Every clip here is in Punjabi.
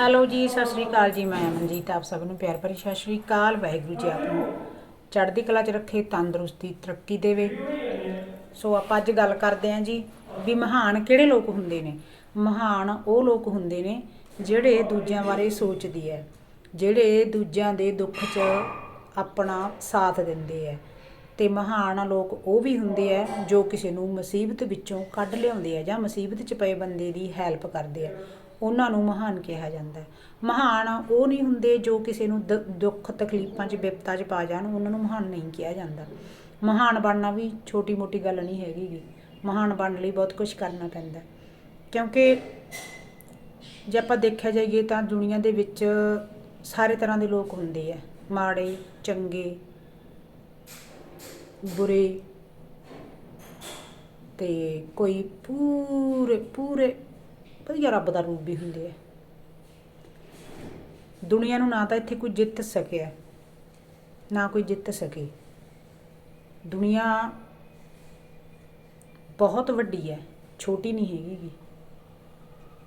ਹੈਲੋ ਜੀ, ਸਤਿ ਸ਼੍ਰੀ ਅਕਾਲ ਜੀ, ਮੈਂ ਅਮਨਜੀਤ ਆਪ ਸਭ ਨੂੰ ਪਿਆਰ ਭਰੀ ਸਤਿ ਸ਼੍ਰੀ ਅਕਾਲ। ਵਾਹਿਗੁਰੂ ਜੀ ਆਪ ਨੂੰ ਚੜ੍ਹਦੀ ਕਲਾ 'ਚ ਰੱਖੇ, ਤੰਦਰੁਸਤੀ, ਤਰੱਕੀ ਦੇਵੇ। ਸੋ ਆਪਾਂ ਅੱਜ ਗੱਲ ਕਰਦੇ ਹਾਂ ਜੀ ਵੀ ਮਹਾਨ ਕਿਹੜੇ ਲੋਕ ਹੁੰਦੇ ਨੇ? ਮਹਾਨ ਉਹ ਲੋਕ ਹੁੰਦੇ ਨੇ ਜਿਹੜੇ ਦੂਜਿਆਂ ਬਾਰੇ ਸੋਚਦੀ ਹੈ, ਜਿਹੜੇ ਦੂਜਿਆਂ ਦੇ ਦੁੱਖ 'ਚ ਆਪਣਾ ਸਾਥ ਦਿੰਦੇ ਹੈ। ਤੇ ਮਹਾਨ ਲੋਕ ਉਹ ਵੀ ਹੁੰਦੇ ਆ ਜੋ ਕਿਸੇ ਨੂੰ ਮੁਸੀਬਤ ਵਿੱਚੋਂ ਕੱਢ ਲਿਆਉਂਦੇ ਆ ਜਾਂ ਮੁਸੀਬਤ 'ਚ ਪਏ ਬੰਦੇ ਦੀ ਹੈਲਪ ਕਰਦੇ ਆ ਉਹਨਾਂ ਨੂੰ ਮਹਾਨ ਕਿਹਾ ਜਾਂਦਾ ਹੈ। ਮਹਾਨ ਉਹ ਨਹੀਂ ਹੁੰਦੇ ਜੋ ਕਿਸੇ ਨੂੰ ਦ- ਦੁੱਖ ਤਕਲੀਫਾਂ 'ਚ ਵਿਪਤਾ 'ਚ ਪਾ ਜਾਣ, ਉਹਨਾਂ ਨੂੰ ਮਹਾਨ ਨਹੀਂ ਕਿਹਾ ਜਾਂਦਾ। ਮਹਾਨ ਬਣਨਾ ਵੀ ਛੋਟੀ ਮੋਟੀ ਗੱਲ ਨਹੀਂ ਹੈਗੀ ਗੀ। ਮਹਾਨ ਬਣਨ ਲਈ ਬਹੁਤ ਕੁਝ ਕਰਨਾ ਪੈਂਦਾ ਕਿਉਂਕਿ ਜੇ ਆਪਾਂ ਦੇਖਿਆ ਜਾਈਏ ਤਾਂ ਦੁਨੀਆ ਦੇ ਵਿੱਚ ਸਾਰੇ ਤਰ੍ਹਾਂ ਦੇ ਲੋਕ ਹੁੰਦੇ ਆ। ਮਾੜੇ, ਚੰਗੇ, ਬੁਰੇ ਤੇ ਕੋਈ ਪੂਰੇ ਪੂਰੇ ਵਧੀਆ ਰੱਬ ਦਾ ਰੂਪ ਵੀ ਹੁੰਦੇ ਆ। ਦੁਨੀਆ ਨੂੰ ਨਾ ਤਾਂ ਇੱਥੇ ਕੋਈ ਜਿੱਤ ਸਕਿਆ ਨਾ ਕੋਈ ਜਿੱਤ ਸਕੇ। ਦੁਨੀਆ ਬਹੁਤ ਵੱਡੀ ਹੈ, ਛੋਟੀ ਨਹੀਂ ਹੈਗੀ।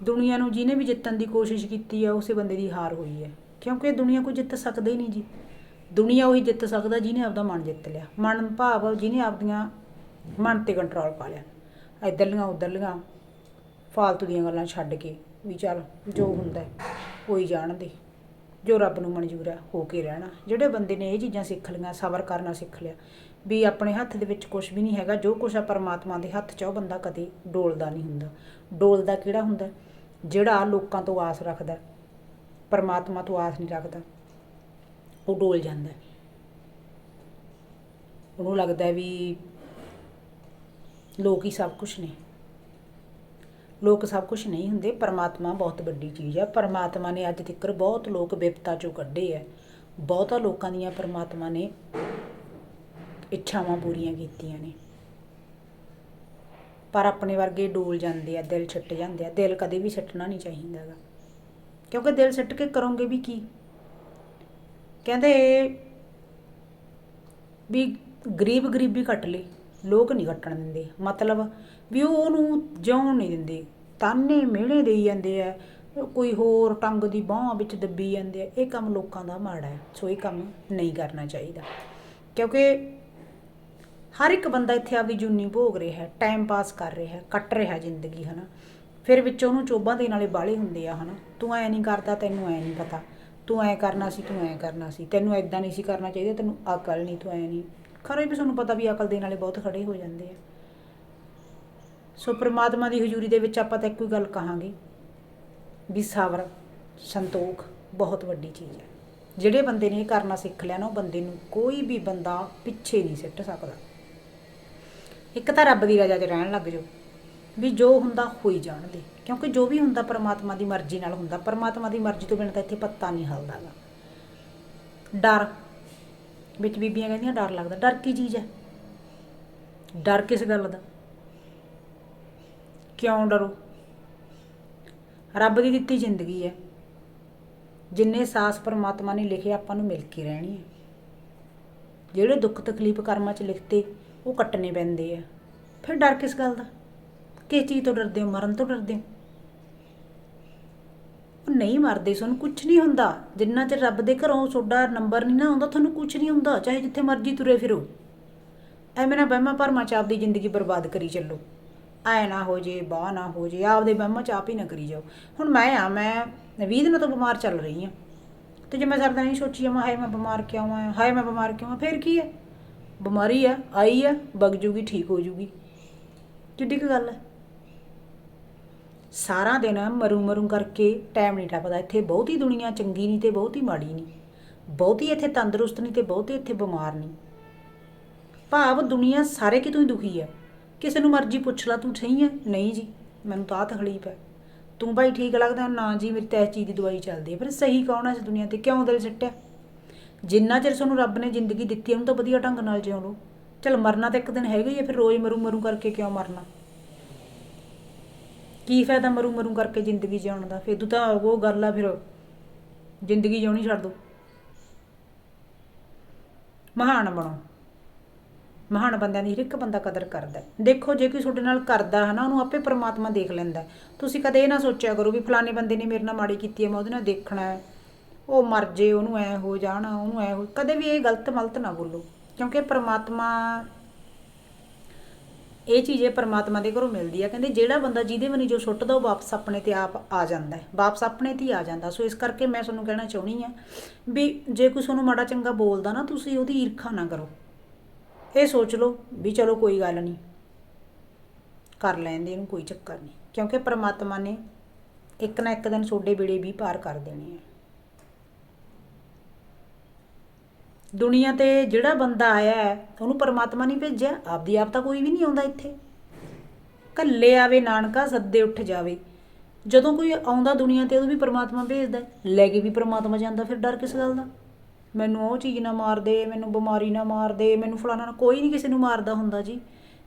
ਦੁਨੀਆ ਨੂੰ ਜਿਹਨੇ ਵੀ ਜਿੱਤਣ ਦੀ ਕੋਸ਼ਿਸ਼ ਕੀਤੀ ਹੈ ਉਸੇ ਬੰਦੇ ਦੀ ਹਾਰ ਹੋਈ ਹੈ। ਕਿਉਂਕਿ ਇਹ ਦੁਨੀਆ ਕੋਈ ਜਿੱਤ ਸਕਦਾ ਹੀ ਨਹੀਂ ਜੀ। ਦੁਨੀਆ ਉਹੀ ਜਿੱਤ ਸਕਦਾ ਜਿਹਨੇ ਆਪਦਾ ਮਨ ਜਿੱਤ ਲਿਆ। ਮਨ ਭਾਵ ਜਿਹਨੇ ਆਪਦੀਆਂ ਮਨ ਤੇ ਕੰਟਰੋਲ ਪਾ ਲਿਆ। ਇੱਧਰਲੀਆਂ, ਉੱਧਰਲੀਆਂ। ਫਾਲਤੂ ਦੀਆਂ ਗੱਲਾਂ ਛੱਡ ਕੇ ਵੀ ਚੱਲ ਜੋ ਹੁੰਦਾ ਹੈ, ਹੋਈ ਜਾਣ ਦੇ। ਜੋ ਰੱਬ ਨੂੰ ਮਨਜ਼ੂਰ ਹੈ ਹੋ ਕੇ ਰਹਿਣਾ। ਜਿਹੜੇ ਬੰਦੇ ਨੇ ਇਹ ਚੀਜ਼ਾਂ ਸਿੱਖ ਲਈਆਂ ਸਬਰ ਕਰਨਾ ਸਿੱਖ ਲਿਆ ਵੀ ਆਪਣੇ ਹੱਥ ਦੇ ਵਿੱਚ ਕੁਝ ਵੀ ਨਹੀਂ ਹੈਗਾ ਜੋ ਕੁਝ ਆ ਪਰਮਾਤਮਾ ਦੇ ਹੱਥ 'ਚ ਆ, ਉਹ ਬੰਦਾ ਕਦੇ ਡੋਲਦਾ ਨਹੀਂ ਹੁੰਦਾ। ਡੋਲਦਾ ਕਿਹੜਾ ਹੁੰਦਾ? ਜਿਹੜਾ ਲੋਕਾਂ ਤੋਂ ਆਸ ਰੱਖਦਾ ਪਰਮਾਤਮਾ ਤੋਂ ਆਸ ਨਹੀਂ ਰੱਖਦਾ ਉਹ ਡੋਲ ਜਾਂਦਾ ਹੈ। ਉਹਨੂੰ ਲੱਗਦਾ ਹੈ ਵੀ ਲੋਕ ਹੀ ਸਭ ਕੁਝ ਨੇ। ਲੋਕ ਸਭ ਕੁਝ ਨਹੀਂ ਹੁੰਦੇ, ਪਰਮਾਤਮਾ ਬਹੁਤ ਵੱਡੀ ਚੀਜ਼ ਹੈ। ਪਰਮਾਤਮਾ ਨੇ ਅੱਜ ਤੱਕ ਬਹੁਤ ਲੋਕ ਵਿਪਤਾ ਚੋਂ ਕੱਢੇ ਹੈ। ਬਹੁਤਾ ਲੋਕਾਂ ਦੀਆਂ ਪਰਮਾਤਮਾ ਨੇ ਇੱਛਾਵਾਂ ਪੂਰੀਆਂ ਕੀਤੀਆਂ ਨੇ। ਪਰ ਆਪਣੇ ਵਰਗੇ ਡੋਲ ਜਾਂਦੇ ਆ, ਦਿਲ ਛੱਟ ਜਾਂਦੇ ਆ। ਦਿਲ ਕਦੇ ਵੀ ਛੱਟਣਾ ਨਹੀਂ ਚਾਹੀਦਾਗਾ ਕਿਉਂਕਿ ਦਿਲ ਛੱਟ ਕੇ ਕਰੋਗੇ ਵੀ ਕੀ? ਕਹਿੰਦੇ ਵੀ ਗਰੀਬ ਗਰੀਬੀ ਕੱਟ ਲਈ ਲੋਕ ਨਹੀਂ ਕੱਟਣ ਦਿੰਦੇ। ਮਤਲਬ ਵੀ ਉਹ ਉਹਨੂੰ ਜਿਉਣ ਨਹੀਂ ਦਿੰਦੇ। ਤਾਨੇ ਮਿਹਣੇ ਦੇਈ ਜਾਂਦੇ ਆ, ਕੋਈ ਹੋਰ ਟੰਗ ਦੀ ਬਾਹ ਵਿੱਚ ਦੱਬੀ ਜਾਂਦੇ ਆ। ਇਹ ਕੰਮ ਲੋਕਾਂ ਦਾ ਮਾੜਾ ਹੈ, ਸੋ ਇਹ ਕੰਮ ਨਹੀਂ ਕਰਨਾ ਚਾਹੀਦਾ। ਕਿਉਂਕਿ ਹਰ ਇੱਕ ਬੰਦਾ ਇੱਥੇ ਆਪਦੀ ਜੂਨੀ ਭੋਗ ਰਿਹਾ ਹੈ ਟਾਈਮ ਪਾਸ ਕਰ ਰਿਹਾ ਹੈ, ਕੱਟ ਰਿਹਾ ਜ਼ਿੰਦਗੀ, ਹਨਾ। ਫਿਰ ਵਿੱਚ ਉਹਨੂੰ ਚੋਬਾਂ ਦੇ ਨਾਲੇ ਬਾਲੇ ਹੁੰਦੇ ਆ, ਹਨਾ। ਤੂੰ ਐ ਨਹੀਂ ਕਰਦਾ, ਤੈਨੂੰ ਐ ਨਹੀਂ ਪਤਾ। ਤੂੰ ਐ ਕਰਨਾ ਸੀ, ਤੂੰ ਐ ਕਰਨਾ ਸੀ। ਤੈਨੂੰ ਐਦਾਂ ਨਹੀਂ ਸੀ ਕਰਨਾ ਚਾਹੀਦਾ, ਤੈਨੂੰ ਅਕਲ ਨਹੀਂ, ਤੂੰ ਐ ਨਹੀਂ। ਖਰੇ ਵੀ ਤੁਹਾਨੂੰ ਪਤਾ ਵੀ ਅਕਲ ਦੇਣ ਵਾਲੇ ਬਹੁਤ ਖੜੇ ਹੋ ਜਾਂਦੇ ਆ। ਸੋ ਪ੍ਰਮਾਤਮਾ ਦੀ ਹਜ਼ੂਰੀ ਦੇ ਵਿੱਚ ਆਪਾਂ ਤਾਂ ਇੱਕੋ ਹੀ ਗੱਲ ਕਹਾਂਗੇ ਵੀ ਸਬਰ, ਸੰਤੋਖ ਬਹੁਤ ਵੱਡੀ ਚੀਜ਼ ਹੈ। ਜਿਹੜੇ ਬੰਦੇ ਨੇ ਇਹ ਕਰਨਾ ਸਿੱਖ ਲਿਆ ਨਾ, ਉਹ ਬੰਦੇ ਨੂੰ ਕੋਈ ਵੀ ਬੰਦਾ ਪਿੱਛੇ ਨਹੀਂ ਸਿੱਟ ਸਕਦਾ। ਇੱਕ ਤਾਂ ਰੱਬ ਦੀ ਰਜ਼ਾ 'ਚ ਰਹਿਣ ਲੱਗ ਜਾਓ ਵੀ ਜੋ ਹੁੰਦਾ ਹੋਈ ਜਾਣ ਦੇ ਕਿਉਂਕਿ ਜੋ ਵੀ ਹੁੰਦਾ ਪਰਮਾਤਮਾ ਦੀ ਮਰਜ਼ੀ ਨਾਲ ਹੁੰਦਾ, ਪਰਮਾਤਮਾ ਦੀ ਮਰਜ਼ੀ ਤੋਂ ਬਿਨਾਂ ਤਾਂ ਇੱਥੇ ਪੱਤਾ ਨਹੀਂ ਹਿਲਦਾਗਾ ਡਰ ਵਿੱਚ ਬੀਬੀਆਂ ਕਹਿੰਦੀਆਂ ਡਰ ਲੱਗਦਾ, ਡਰ ਕੀ ਚੀਜ਼ ਹੈ? ਡਰ ਕਿਸ ਗੱਲ ਦਾ? ਕਿਉਂ ਡਰੋ? ਰੱਬ ਦੀ ਦਿੱਤੀ ਜ਼ਿੰਦਗੀ ਹੈ। ਜਿੰਨੇ ਸਾਸ ਪਰਮਾਤਮਾ ਨੇ ਲਿਖੇ, ਆਪਾਂ ਨੂੰ ਮਿਲ ਕੇ ਰਹਿਣੀ ਹੈ। ਜਿਹੜੇ ਦੁੱਖ ਤਕਲੀਫ ਕਰਮਾਂ 'ਚ ਲਿਖਤੇ, ਉਹ ਕੱਟਣੇ ਪੈਂਦੇ ਆ। ਫਿਰ ਡਰ ਕਿਸ ਗੱਲ ਦਾ? ਕਿਸ ਚੀਜ਼ ਤੋਂ ਡਰਦੇ ਹੋ? ਮਰਨ ਤੋਂ ਡਰਦੇ ਹੋ? ਨਹੀਂ ਮਰਦੇ ਤੁਹਾਨੂੰ ਕੁਝ ਨਹੀਂ ਹੁੰਦਾ। ਜਿੰਨਾ ਚਿਰ ਰੱਬ ਦੇ ਘਰੋਂ ਤੁਹਾਡਾ ਨੰਬਰ ਨਹੀਂ ਨਾ ਆਉਂਦਾ, ਤੁਹਾਨੂੰ ਕੁਝ ਨਹੀਂ ਹੁੰਦਾ। ਚਾਹੇ ਜਿੱਥੇ ਮਰਜ਼ੀ ਤੁਰੇ ਫਿਰੋ। ਐਵੇਂ ਨਾ ਵਹਿਮਾਂ ਭਰਮਾਂ ਚ ਆਪਦੀ ਜ਼ਿੰਦਗੀ ਬਰਬਾਦ ਕਰੀ ਚੱਲੋ। ਐ ਨਾ ਹੋ ਜੇ, ਬਾਹ ਨਾ ਹੋ ਜੇ, ਆਪਦੇ ਵਹਿਮਾਂ ਚ ਆਪ ਹੀ ਨਾ ਕਰੀ ਜਾਓ। ਹੁਣ ਮੈਂ ਆ, ਮੈਂ 20 ਦਿਨਾਂ ਤੋਂ ਬਿਮਾਰ ਚੱਲ ਰਹੀ ਆ ਤੇ ਜੇ ਮੈਂ ਸਰਦਾ ਨਹੀਂ ਸੋਚੀ ਜਾਵਾਂ, ਹਾਏ ਮੈਂ ਬਿਮਾਰ ਕਿਉਂ ਆ, ਹਾਏ ਮੈਂ ਬਿਮਾਰ ਕਿਉਂ ਆ, ਫਿਰ ਕੀ ਹੈ ਬਿਮਾਰੀ ਆ, ਆਈ ਆ ਵਗ ਜੂਗੀ, ਠੀਕ ਹੋ ਜੂਗੀ। ਕਿੱਡੀ ਕੁ ਗੱਲ ਹੈ ਸਾਰਾ ਦਿਨ ਮਰੂ ਮਰੂ ਕਰਕੇ ਟਾਈਮ ਨਹੀਂ ਟੱਪਦਾ। ਇੱਥੇ ਬਹੁਤੀ ਦੁਨੀਆ ਚੰਗੀ ਨਹੀਂ ਤੇ ਬਹੁਤੀ ਮਾੜੀ ਨਹੀਂ। ਬਹੁਤੀ ਇੱਥੇ ਤੰਦਰੁਸਤ ਨਹੀਂ ਤੇ ਬਹੁਤੀ ਇੱਥੇ ਬਿਮਾਰ ਨਹੀਂ। ਭਾਵ ਦੁਨੀਆ ਸਾਰੇ ਕਿਤੋਂ ਹੀ ਦੁਖੀ ਹੈ। ਕਿਸੇ ਨੂੰ ਮਰਜ਼ੀ ਪੁੱਛ ਲਾ, ਤੂੰ ਸਹੀ ਹੈ? ਨਹੀਂ ਜੀ, ਮੈਨੂੰ ਤਾਂ ਆਹ ਤਕਲੀਫ ਹੈ। ਤੂੰ ਭਾਈ ਠੀਕ ਲੱਗਦਾ? ਨਾ ਜੀ, ਮੇਰੀ ਤਾਂ ਇਸ ਚੀਜ਼ ਦੀ ਦਵਾਈ ਚੱਲਦੀ ਹੈ। ਪਰ ਸਹੀ ਕੌਣ ਹੈ ਇਸ ਦੁਨੀਆ ਤੇ? ਕਿਉਂ ਦਿਲ ਸਿੱਟਿਆ? ਜਿੰਨਾ ਚਿਰ ਸਾਨੂੰ ਰੱਬ ਨੇ ਜ਼ਿੰਦਗੀ ਦਿੱਤੀ ਉਹਨੂੰ ਤਾਂ ਵਧੀਆ ਢੰਗ ਨਾਲ ਜਿਉ ਲਓ। ਚਲ ਮਰਨਾ ਤਾਂ ਇੱਕ ਦਿਨ ਹੈਗਾ ਹੀ ਹੈ, ਫਿਰ ਰੋਜ਼ ਮਰੂ ਮਰੂ ਕਰਕੇ ਕਿਉਂ ਮਰਨਾ? ਕੀ ਫਾਇਦਾ ਮਰੂ ਮਰੂ ਕਰਕੇ ਜ਼ਿੰਦਗੀ ਜਿਉਣ ਦਾ? ਫਿਰ ਤੂੰ ਤਾਂ ਉਹ ਗੱਲ ਆ ਫਿਰ। ਜ਼ਿੰਦਗੀ ਜਿਉਣੀ ਛੱਡ ਦੋ। ਮਹਾਨ ਬਣੋ। ਮਹਾਨ ਬੰਦਿਆਂ ਦੀ ਹਰ ਇੱਕ ਬੰਦਾ ਕਦਰ ਕਰਦਾ ਦੇਖੋ, ਜੇ ਕੋਈ ਤੁਹਾਡੇ ਨਾਲ ਕਰਦਾ ਹੈ ਨਾ, ਉਹਨੂੰ ਆਪੇ ਪ੍ਰਮਾਤਮਾ ਦੇਖ ਲੈਂਦਾ ਤੁਸੀਂ ਕਦੇ ਇਹ ਨਾ ਸੋਚਿਆ ਕਰੋ ਵੀ ਫਲਾਣੇ ਬੰਦੇ ਨੇ ਮੇਰੇ ਨਾਲ ਮਾੜੀ ਕੀਤੀ ਹੈ, ਮੈਂ ਉਹਦੇ ਨਾਲ ਦੇਖਣਾ ਹੈ। ਉਹ ਮਰ ਜੇ, ਉਹਨੂੰ ਐ ਹੋ ਜਾਣਾ, ਉਹਨੂੰ ਐ ਹੋ ਕਦੇ ਵੀ ਇਹ ਗਲਤ ਮਲਤ ਨਾ ਬੋਲੋ। ਕਿਉਂਕਿ ਪਰਮਾਤਮਾ ਇਹ ਚੀਜ਼ ਇਹ ਪਰਮਾਤਮਾ ਦੇ ਘਰੋਂ ਮਿਲਦੀ ਆ। ਕਹਿੰਦੇ ਜਿਹੜਾ ਬੰਦਾ ਜਿਹਦੇ ਵਨੀ ਜੋ ਸੁੱਟਦਾ, ਉਹ ਵਾਪਸ ਆਪਣੇ ਤੇ ਆਪ ਆ ਜਾਂਦਾ ਹੈ। ਵਾਪਸ ਆਪਣੇ ਤੇ ਹੀ ਆ ਜਾਂਦਾ। ਸੋ ਇਸ ਕਰਕੇ ਮੈਂ ਤੁਹਾਨੂੰ ਕਹਿਣਾ ਚਾਹੁੰਦੀ ਆ ਵੀ ਜੇ ਕੋਈ ਤੁਹਾਨੂੰ ਮਾੜਾ ਚੰਗਾ ਬੋਲਦਾ ਨਾ, ਤੁਸੀਂ ਉਹਦੀ ਈਰਖਾ ਨਾ ਕਰੋ। ਇਹ ਸੋਚ ਲਓ ਵੀ ਚਲੋ ਕੋਈ ਗੱਲ ਨਹੀਂ। ਕਰ ਲੈਂਦੇ ਇਹਨੂੰ ਕੋਈ ਚੱਕਰ ਨਹੀਂ। ਕਿਉਂਕਿ ਪਰਮਾਤਮਾ ਨੇ ਇੱਕ ਨਾ ਇੱਕ ਦਿਨ ਤੁਹਾਡੇ ਬੇੜੇ ਵੀ ਪਾਰ ਕਰ ਦੇਣੇ ਆ। ਦੁਨੀਆ ਤੇ ਜਿਹੜਾ ਬੰਦਾ ਆਇਆ ਹੈ, ਉਹਨੂੰ ਪਰਮਾਤਮਾ ਨਹੀਂ ਭੇਜਿਆ, ਆਪਦੀ ਆਪ ਤਾਂ ਕੋਈ ਵੀ ਨਹੀਂ ਆਉਂਦਾ ਇੱਥੇ। ਕੱਲੇ ਆਵੇ ਨਾਨਕਾ, ਸੱਦੇ ਉੱਠ ਜਾਵੇ। ਜਦੋਂ ਕੋਈ ਆਉਂਦਾ ਦੁਨੀਆ ਤੇ, ਉਹਨੂੰ ਵੀ ਪਰਮਾਤਮਾ ਭੇਜਦਾ ਲੈ ਕੇ ਵੀ ਪਰਮਾਤਮਾ ਜਾਂਦਾ, ਫਿਰ ਡਰ ਕਿਸ ਗੱਲ ਦਾ? ਮੈਨੂੰ ਉਹ ਚੀਜ਼ ਨਾ ਮਾਰ ਦੇ, ਮੈਨੂੰ ਬਿਮਾਰੀ ਨਾ ਮਾਰ ਦੇ, ਮੈਨੂੰ ਫਲਾਣਾ ਨਾ, ਕੋਈ ਨਹੀਂ ਕਿਸੇ ਨੂੰ ਮਾਰਦਾ ਹੁੰਦਾ ਜੀ।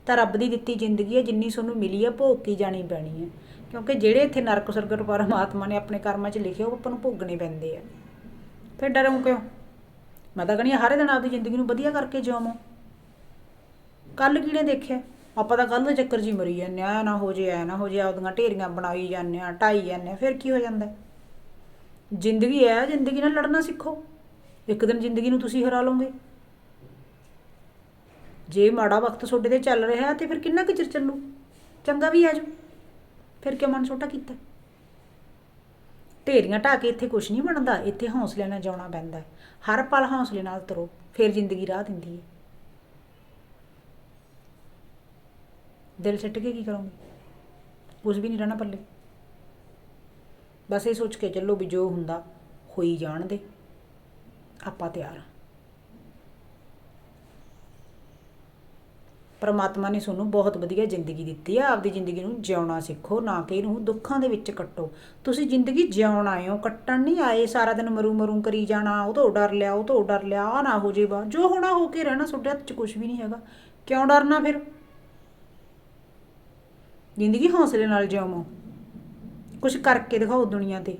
ਤਾਂ ਰੱਬ ਦੀ ਦਿੱਤੀ ਜ਼ਿੰਦਗੀ ਹੈ, ਜਿੰਨੀ ਤੁਹਾਨੂੰ ਮਿਲੀ ਹੈ, ਭੋਗ ਕੇ ਜਾਣੀ ਪੈਣੀ ਹੈ। ਕਿਉਂਕਿ ਜਿਹੜੇ ਇੱਥੇ ਨਰਕ ਸੁਰਗਤ ਪਰਮਾਤਮਾ ਨੇ ਆਪਣੇ ਕਰਮਾਂ 'ਚ ਲਿਖੇ, ਉਹ ਆਪਾਂ ਨੂੰ ਭੋਗਣੇ ਪੈਂਦੇ ਆ। ਫਿਰ ਡਰੋਂ ਕਿਉਂ? ਮੈਂ ਤਾਂ ਕਹਿੰਦੀ ਹਾਂ, ਹਰ ਦਿਨ ਆਪਦੀ ਜ਼ਿੰਦਗੀ ਨੂੰ ਵਧੀਆ ਕਰਕੇ ਜਿਉਵੋ। ਕੱਲ ਕਿਹਨੇ ਦੇਖਿਆ? ਆਪਾਂ ਤਾਂ ਕੱਲ ਦੇ ਚੱਕਰ 'ਚ ਹੀ ਮਰੀ ਜਾਂਦੇ ਆ ਐ ਨਾ ਹੋ ਜੇ ਐ ਨਾ ਹੋ ਜੇ ਆਪਦੀਆਂ ਢੇਰੀਆਂ ਬਣਾਈ ਜਾਂਦੇ ਆ ਢਾਈ ਜਾਂਦੇ ਆ ਫਿਰ ਕੀ ਹੋ ਜਾਂਦਾ? ਜ਼ਿੰਦਗੀ ਹੈ ਜ਼ਿੰਦਗੀ ਨਾਲ ਲੜਨਾ ਸਿੱਖੋ। ਇੱਕ ਦਿਨ ਜ਼ਿੰਦਗੀ ਨੂੰ ਤੁਸੀਂ ਹਰਾ ਲਓਗੇ। ਜੇ ਮਾੜਾ ਵਕਤ ਤੁਹਾਡੇ ਤੇ ਚੱਲ ਰਿਹਾ ਤੇ ਫਿਰ ਕਿੰਨਾ ਕੁ ਚਿਰ ਚੱਲੂ? ਚੰਗਾ ਵੀ ਆ ਜਾਓ। ਫਿਰ ਕਿਉਂ ਮਨ ਛੋਟਾ ਕੀਤਾ? ਢੇਰੀਆਂ ਢਾਹ ਕੇ ਇੱਥੇ ਕੁਝ ਨਹੀਂ ਬਣਦਾ, ਇੱਥੇ ਹੌਸਲੇ ਨਾਲ ਜਾਣਾ ਪੈਂਦਾ ਹੈ। ਹਰ ਪਲ ਹੌਸਲੇ ਨਾਲ ਤਰੋ, ਫਿਰ ਜ਼ਿੰਦਗੀ ਰਾਹ ਦਿੰਦੀ ਹੈ। ਦਿਲ ਛੱਟ ਕੇ ਕੀ ਕਰੋਗੇ? ਕੁਝ ਵੀ ਨਹੀਂ ਰਹਿਣਾ ਪੱਲੇ। ਬਸ ਇਹ ਸੋਚ ਕੇ ਚੱਲੋ ਵੀ ਜੋ ਹੁੰਦਾ ਹੋਈ ਜਾਣ ਦੇ। ਆਪਾਂ ਤਿਆਰ ਹਾਂ। ਪਰਮਾਤਮਾ ਨੇ ਤੁਹਾਨੂੰ ਬਹੁਤ ਵਧੀਆ ਜ਼ਿੰਦਗੀ ਦਿੱਤੀ ਆ। ਆਪਦੀ ਜ਼ਿੰਦਗੀ ਨੂੰ ਜਿਉਣਾ ਸਿੱਖੋ, ਨਾ ਕਿ ਇਹਨੂੰ ਦੁੱਖਾਂ ਦੇ ਵਿੱਚ ਕੱਟੋ। ਤੁਸੀਂ ਜ਼ਿੰਦਗੀ ਜਿਉਣ ਆਏ ਹੋ, ਕੱਟਣ ਨਹੀਂ ਆਏ, ਸਾਰਾ ਦਿਨ ਮਰੂ ਮਰੂ ਕਰੀ ਜਾਣਾ, ਉਹ ਤੋਂ ਡਰ ਲਿਆ, ਉਹ ਤੋਂ ਡਰ ਲਿਆ ਆ ਨਾ ਹੋ ਜੇ ਬਾ। ਜੋ ਹੋਣਾ ਹੋ ਕੇ ਰਹਿਣਾ, ਤੁਹਾਡੇ ਹੱਥ 'ਚ ਕੁਝ ਵੀ ਨਹੀਂ ਹੈਗਾ। ਕਿਉਂ ਡਰਨਾ ਫਿਰ? ਜ਼ਿੰਦਗੀ ਹੌਸਲੇ ਨਾਲ ਜਿਉਵੋ। ਕੁਝ ਕਰਕੇ ਦਿਖਾਓ ਦੁਨੀਆ ਤੇ।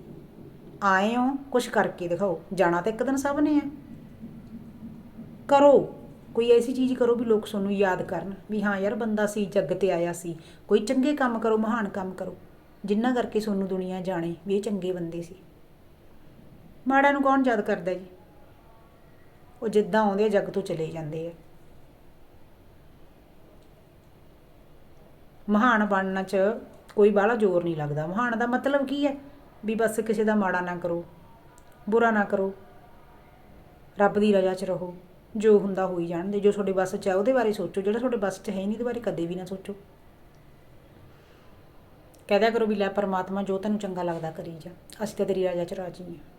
ਆਏ ਹੋ ਕੁਝ ਕਰਕੇ ਦਿਖਾਓ। ਜਾਣਾ ਤਾਂ ਇੱਕ ਦਿਨ ਸਭ ਨੇ ਆ। ਕਰੋ। ਕੋਈ ਐਸੀ ਚੀਜ਼ ਕਰੋ ਵੀ ਲੋਕ ਤੁਹਾਨੂੰ ਯਾਦ ਕਰਨ ਵੀ ਹਾਂ ਯਾਰ ਬੰਦਾ ਸੀ, ਜੱਗ ਤੇ ਆਇਆ ਸੀ। ਕੋਈ ਚੰਗੇ ਕੰਮ ਕਰੋ, ਮਹਾਨ ਕੰਮ ਕਰੋ। ਜਿੰਨਾ ਕਰਕੇ ਤੁਹਾਨੂੰ ਦੁਨੀਆ ਜਾਣੇ ਵੀ ਇਹ ਚੰਗੇ ਬੰਦੇ ਸੀ। ਮਾੜਾ ਨੂੰ ਕੌਣ ਯਾਦ ਕਰਦਾ ਜੀ? ਉਹ ਜਿੱਦਾਂ ਆਉਂਦੇ ਆ, ਜੱਗ ਤੋਂ ਚਲੇ ਜਾਂਦੇ ਆ। ਮਹਾਨ ਬਣਨ ਚ ਕੋਈ ਬਾਹਲਾ ਜ਼ੋਰ ਨਹੀਂ ਲੱਗਦਾ। ਮਹਾਨ ਦਾ ਮਤਲਬ ਕੀ ਹੈ? ਵੀ ਬਸ ਕਿਸੇ ਦਾ ਮਾੜਾ ਨਾ ਕਰੋ, ਬੁਰਾ ਨਾ ਕਰੋ, ਰੱਬ ਦੀ ਰਜ਼ਾ 'ਚ ਰਹੋ। ਜੋ ਹੁੰਦਾ ਹੋਈ ਜਾਣ ਦੇ, ਜੋ ਤੁਹਾਡੇ ਵੱਸ 'ਚ ਹੈ ਉਹਦੇ ਬਾਰੇ ਸੋਚੋ, ਜਿਹੜਾ ਤੁਹਾਡੇ ਵੱਸ 'ਚ ਹੈ ਨਹੀਂ, ਉਹਦੇ ਬਾਰੇ ਕਦੇ ਵੀ ਨਾ ਸੋਚੋ। ਕਹਿ ਦਿਆ ਕਰੋ ਵੀ ਲੈ ਪਰਮਾਤਮਾ ਜੋ ਤੈਨੂੰ ਚੰਗਾ ਲੱਗਦਾ ਕਰੀ ਜਾ, ਅਸੀਂ ਤਾਂ ਤੇਰੀ ਰਾਜਾ 'ਚ ਰਾਜੀ ਹਾਂ।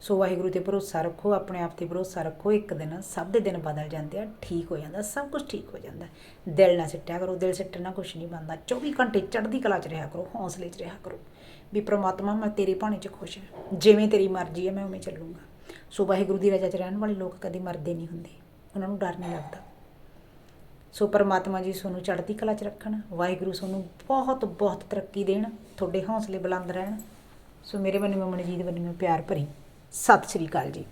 ਸੋ ਵਾਹਿਗੁਰੂ ਤੇ ਭਰੋਸਾ ਰੱਖੋ, ਆਪਣੇ ਆਪ ਤੇ ਭਰੋਸਾ ਰੱਖੋ, ਇੱਕ ਦਿਨ ਸਭ ਦੇ ਦਿਨ ਬਦਲ ਜਾਂਦੇ ਆ, ਠੀਕ ਹੋ ਜਾਂਦਾ, ਸਭ ਕੁਝ ਠੀਕ ਹੋ ਜਾਂਦਾ। ਦਿਲ ਨਾ ਸਿੱਟਿਆ ਕਰੋ, ਦਿਲ ਸਿੱਟਣਾ ਨਾਲ ਕੁਝ ਨਹੀਂ ਬਣਦਾ। 24 ਘੰਟੇ ਚੜ੍ਹਦੀ ਕਲਾ 'ਚ ਰਿਹਾ ਕਰੋ, ਹੌਸਲੇ 'ਚ ਰਿਹਾ ਕਰੋ ਵੀ ਪ੍ਰਮਾਤਮਾ, ਮੈਂ ਤੇਰੇ ਭਾਣੇ 'ਚ ਖੁਸ਼ ਹਾਂ, ਜਿਵੇਂ ਤੇਰੀ ਮਰਜ਼ੀ ਹੈ, ਮੈਂ ਉਵੇਂ ਚੱਲੂੰਗਾ। ਸੋ ਵਾਹਿਗੁਰੂ ਦੀ ਰਜ਼ਾ 'ਚ ਰਹਿਣ ਵਾਲੇ ਲੋਕ ਕਦੇ ਮਰਦੇ ਨਹੀਂ ਹੁੰਦੇ, ਉਹਨਾਂ ਨੂੰ ਡਰ ਨਹੀਂ ਲੱਗਦਾ। ਸੋ ਪਰਮਾਤਮਾ ਜੀ ਤੁਹਾਨੂੰ ਚੜ੍ਹਦੀ ਕਲਾ 'ਚ ਰੱਖਣ, ਵਾਹਿਗੁਰੂ ਤੁਹਾਨੂੰ ਬਹੁਤ ਬਹੁਤ ਤਰੱਕੀ ਦੇਣ, ਤੁਹਾਡੇ ਹੌਸਲੇ ਬੁਲੰਦ ਰਹਿਣ। ਸੋ ਮੇਰੇ ਵੱਲੋਂ ਮਨਜੀਤ ਵੱਲੋਂ ਪਿਆਰ ਭਰੀ ਸਤਿ ਸ਼੍ਰੀ ਅਕਾਲ ਜੀ।